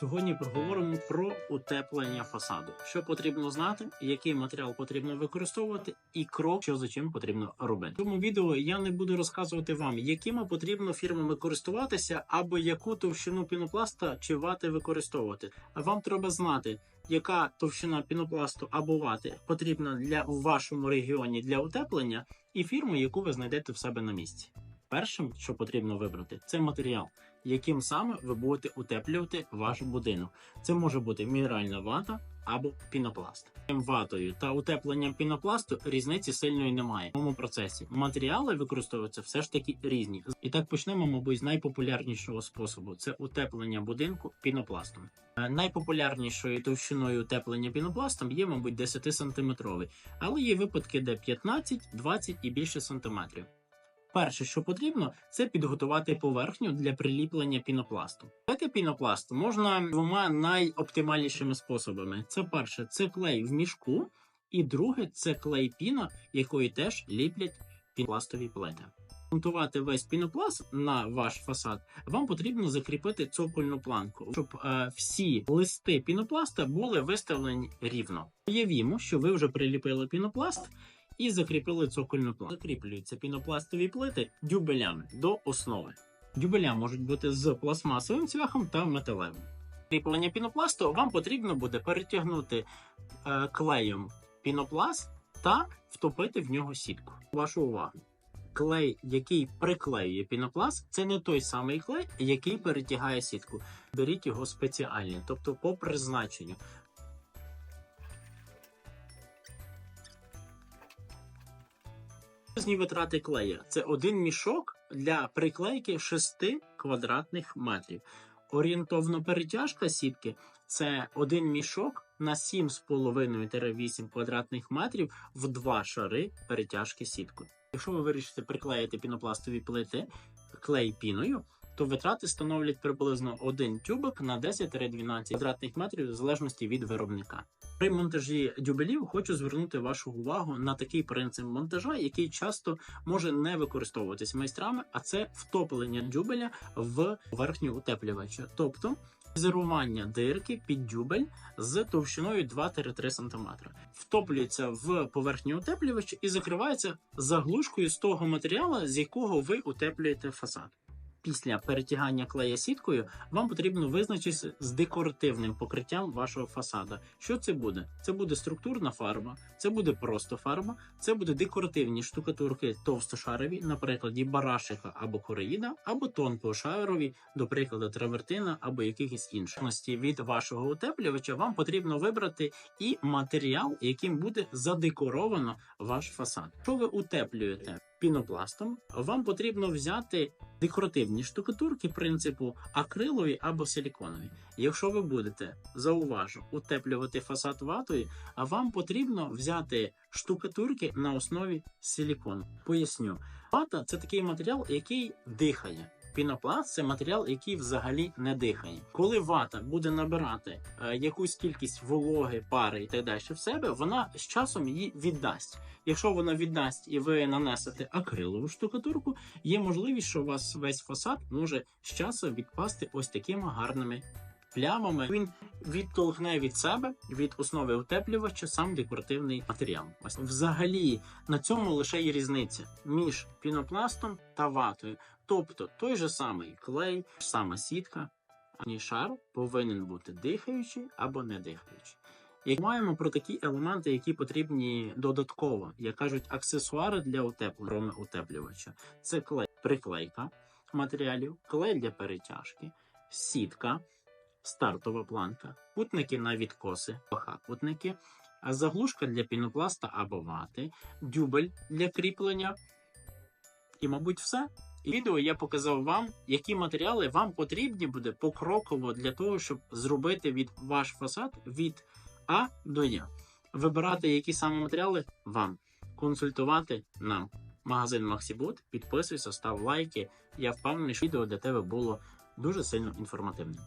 Сьогодні поговоримо про утеплення фасаду. Що потрібно знати, який матеріал потрібно використовувати, і крок, що за чим потрібно робити. В цьому відео я не буду розказувати вам, якими потрібно фірмами користуватися, або яку товщину пінопласта чи вати використовувати. А вам треба знати, яка товщина пінопласту або вати потрібна для в вашому регіоні для утеплення, і фірму, яку ви знайдете в себе на місці. Першим, що потрібно вибрати, це матеріал, яким саме ви будете утеплювати ваш будинок. Це може бути мінеральна вата або пінопласт. Ватою та утепленням пінопласту різниці сильної немає. В цьому процесі матеріали використовуються все ж таки різні. І так почнемо, мабуть, з найпопулярнішого способу: це утеплення будинку пінопластом. Е, Найпопулярнішою товщиною утеплення пінопластом є, мабуть, 10 сантиметровий, але є випадки, де 15, 20 і більше сантиметрів. Перше, що потрібно, це підготувати поверхню для приліплення пінопласту. Таке пінопласт можна двома найоптимальнішими способами. Це перше, це клей в мішку, і друге це клей піна, якої теж ліплять пінопластові плити. Монтувати весь пінопласт на ваш фасад, вам потрібно закріпити цокольну планку, щоб е, всі листи пінопласта були виставлені рівно. Уявімо, що ви вже приліпили пінопласт і закріпили цокольну планку. Закріплюються пінопластові плити дюбелями до основи. Дюбеля можуть бути з пластмасовим цвяхом та металевим. Кріплення пінопласту вам потрібно буде перетягнути е, клеєм пінопласт та втопити в нього сітку. Вашу увагу. Клей, який приклеює пінопласт, це не той самий клей, який перетягає сітку. Беріть його спеціально, тобто по призначенню. Різні витрати клея це один мішок для приклейки 6 квадратних метрів. Орієнтовно перетяжка сітки це один мішок на 7,5-8 квадратних метрів в два шари перетяжки сіткою. Якщо ви вирішите приклеїти пінопластові плити клей піною, то витрати становлять приблизно один тюбик на 10-12 квадратних метрів в залежності від виробника. При монтажі дюбелів хочу звернути вашу увагу на такий принцип монтажа, який часто може не використовуватись майстрами, а це втоплення дюбеля в поверхню утеплювача, тобто зерування дирки під дюбель з товщиною 2-3 см. Втоплюється в поверхню утеплювача і закривається заглушкою з того матеріалу, з якого ви утеплюєте фасад. Після перетягання клея сіткою вам потрібно визначитися з декоративним покриттям вашого фасада. Що це буде? Це буде структурна фарба, це буде просто фарба, це буде декоративні штукатурки товстошарові, на прикладі барашика або кореїда, або тонкошарові, до прикладу, травертина або якихось інших. Від вашого утеплювача вам потрібно вибрати і матеріал, яким буде задекоровано ваш фасад. Що ви утеплюєте? Пінопластом вам потрібно взяти декоративні штукатурки принципу акрилові або силіконові. Якщо ви будете зауважу утеплювати фасад ватою, а вам потрібно взяти штукатурки на основі силікону. Поясню, вата це такий матеріал, який дихає. Пінопласт це матеріал, який взагалі не дихає. Коли вата буде набирати е, якусь кількість вологи, пари і так далі в себе, вона з часом її віддасть. Якщо вона віддасть і ви нанесете акрилову штукатурку, є можливість, що у вас весь фасад може з часом відпасти ось такими гарними плямами. Він відтолкне від себе від основи утеплювача сам декоративний матеріал. Ось взагалі на цьому лише є різниця між пінопластом та ватою. Тобто той же самий клей, сама сітка, ані шар повинен бути дихаючий або не дихаючий. Як маємо про такі елементи, які потрібні додатково, як кажуть, аксесуари для утеплення утеплювача. Це клей, приклейка матеріалів, клей для перетяжки, сітка, стартова планка, кутники на відкоси, кутники, а заглушка для пінопласта або вати, дюбель для кріплення. І, мабуть, все. І відео я показав вам, які матеріали вам потрібні буде покроково для того, щоб зробити від ваш фасад від А до Я. Вибирати, які саме матеріали вам, консультувати нам. Магазин Максибут, підписуйся, став лайки. Я впевнений, що відео для тебе було дуже сильно інформативним.